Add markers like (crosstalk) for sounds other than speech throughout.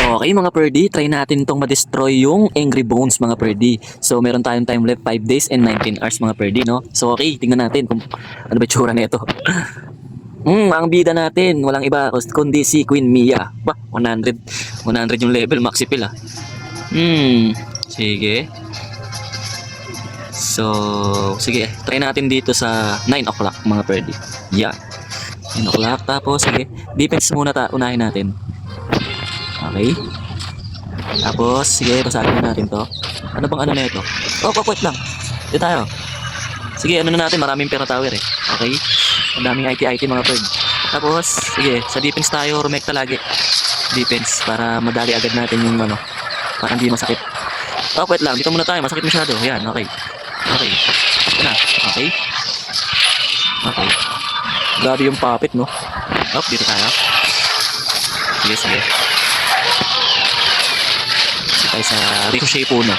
Okay mga Perdi, try natin tong ma-destroy yung Angry Bones mga Perdi. So meron tayong time left 5 days and 19 hours mga Perdi, no? So okay, tingnan natin kung ano ba itsura nito. (laughs) Hmm, ang bida natin, walang iba kundi si Queen Mia. Ba, 100, 100 yung level, maxi pill ah. Hmm, sige. So, sige, try natin dito sa 9 o'clock mga Perdi. Yan. 9 o'clock, tapos sige, defense muna ta, unahin natin. Okay. Tapos, sige, basagin na natin to. Ano bang ano na ito? Oh, wait lang. Dito tayo. Sige, ano na natin, maraming pera tower eh. Okay? Ang daming IT-IT mga bird. Tapos, sige, sa defense tayo, rumekta lagi. Defense, para madali agad natin yung ano, para hindi masakit. Oh, wait lang, dito muna tayo, masakit masyado. Yan, okay. Okay. Ito na, okay. Okay. Grabe yung puppet, no? Oh, dito tayo. Sige, sige. Tayo sa Ricochet Puno.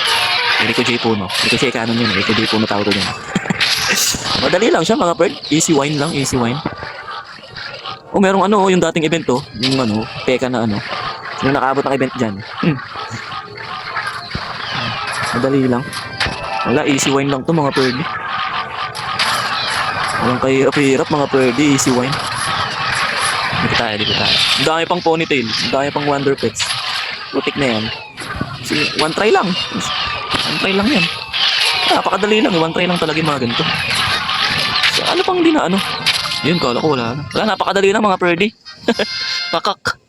Ricochet Puno. Ricochet canon yun. Ricochet Puno tawag ko yun. Madali lang siya mga bird. Easy wine lang, easy wine. Oh, merong ano, yung dating event to. Yung ano, peka na ano. Sino nakaabot ng event dyan? Hmm. Madali lang. Wala, easy wine lang to mga bird. Walang kahirap-hirap mga pwede, easy wine. Dito tayo, dito tayo. Ang dami pang ponytail, ang dami pang wonder pets. Putik na yan. Sige, one try lang. One try lang yan. Napakadali lang, one try lang talaga yung mga ganito. So, ano pang di na ano? Yun, kala ko wala na. Wala, napakadali lang mga pwede. Pakak. (laughs)